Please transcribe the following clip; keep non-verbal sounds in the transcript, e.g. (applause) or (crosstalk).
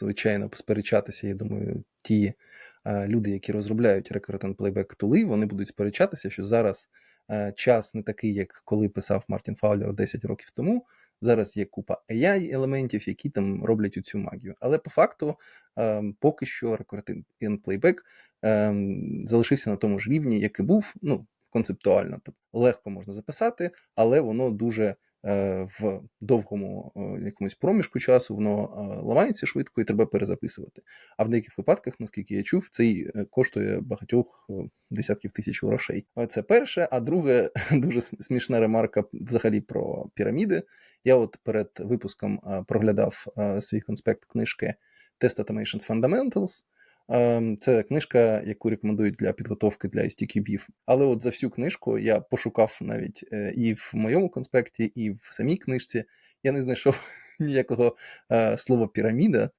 звичайно, посперечатися. Я думаю, ті е, люди, які розробляють Record and Playback тули, вони будуть сперечатися, що зараз е, час не такий, як коли писав Мартін Фаулер 10 років тому. Зараз є купа AI-елементів, які там роблять цю магію. Але по факту, е, поки що Playback е, залишився на тому ж рівні, як і був. Ну, концептуально. Тобто легко можна записати, але воно дуже в довгому е, якомусь проміжку часу воно е, ламається швидко і треба перезаписувати. А в деяких випадках, наскільки я чув, цей е, коштує багатьох е, десятків тисяч грошей. Це перше. А друге, (laughs) дуже смішна ремарка взагалі про піраміди. Я от перед випуском е, проглядав е, свій конспект книжки Test Automations Fundamentals. Ем, Це книжка, яку рекомендують для підготовки для STQB. Але от за всю книжку я пошукав навіть е, і в моєму конспекті, і в самій книжці. Я не знайшов (laughs) ніякого е, слова піраміда.